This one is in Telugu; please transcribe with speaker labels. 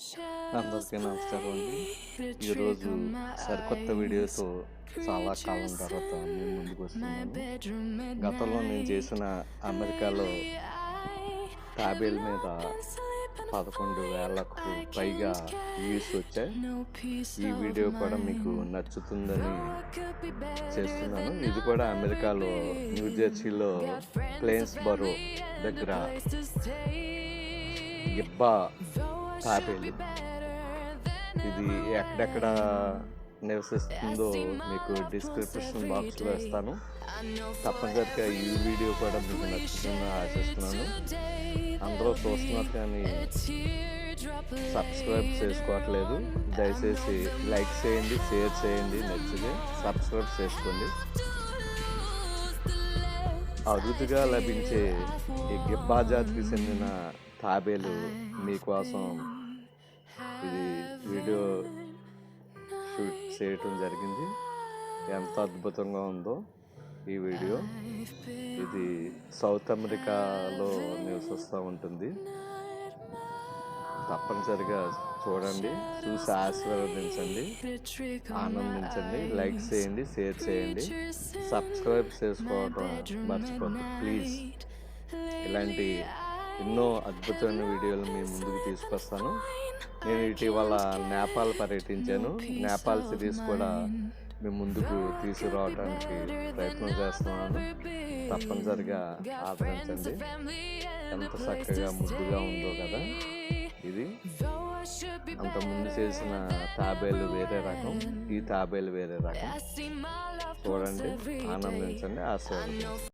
Speaker 1: అందరికీ నమస్కారం అండి. ఈరోజు సరికొత్త వీడియోతో చాలా కాలం తర్వాత నేను ముందుకు వస్తున్నాను గతంలో నేను చేసిన అమెరికాలో తాబేల్ మీద పదకొండు వేలకు పైగా వ్యూస్ వచ్చాయి. ఈ వీడియో కూడా మీకు నచ్చుతుందని చేస్తున్నాను. ఇది కూడా అమెరికాలో న్యూ జెర్సీలో ప్లేన్స్ బరో దగ్గర గిబ్బా హ్యాపీ ఇది ఎక్కడెక్కడ నివసిస్తుందో మీకు డిస్క్రిప్షన్ బాక్స్లో ఇస్తాను. తప్పనిసరిగా ఈ వీడియో కూడా మీకు నచ్చుతుందని ఆశిస్తున్నాను. అందరూ చూస్తున్నారు కానీ సబ్స్క్రైబ్ చేసుకోవట్లేదు. దయచేసి లైక్ చేయండి షేర్ చేయండి నచ్చితే సబ్స్క్రైబ్ చేసుకోండి. అరుదుగా లభించే ఈ గిబ్బా జాతికి చెందిన తాబేలు మీకోసం ఇది వీడియో షూట్ చేయటం జరిగింది. ఎంత అద్భుతంగా ఉందో ఈ వీడియో. ఇది సౌత్ అమెరికాలో నివసిస్తూ ఉంటుంది. తప్పనిసరిగా చూడండి చూసి ఆశీర్వదించండి ఆనందించండి లైక్ చేయండి షేర్ చేయండి సబ్స్క్రైబ్ చేసుకోవడం మర్చిపోద్దు ప్లీజ్. ఇలాంటి ఎన్నో అద్భుతమైన వీడియోలు మీ ముందుకు తీసుకొస్తాను. నేను ఇటీవల నేపాల్ పర్యటించాను. నేపాల్ సిరీస్ కూడా మీ ముందుకు తీసుకురావడానికి ప్రయత్నం చేస్తున్నాను. తప్పనిసరిగా ఆదరించండి. ఎంత చక్కగా ముద్దుగా ఉందో కదా ఇది. అంతకుముందు చేసిన తాబేలు వేరే రకం. ఈ తాబేలు వేరే రకం. చూడండి ఆనందించండి ఆశీర్వదించండి.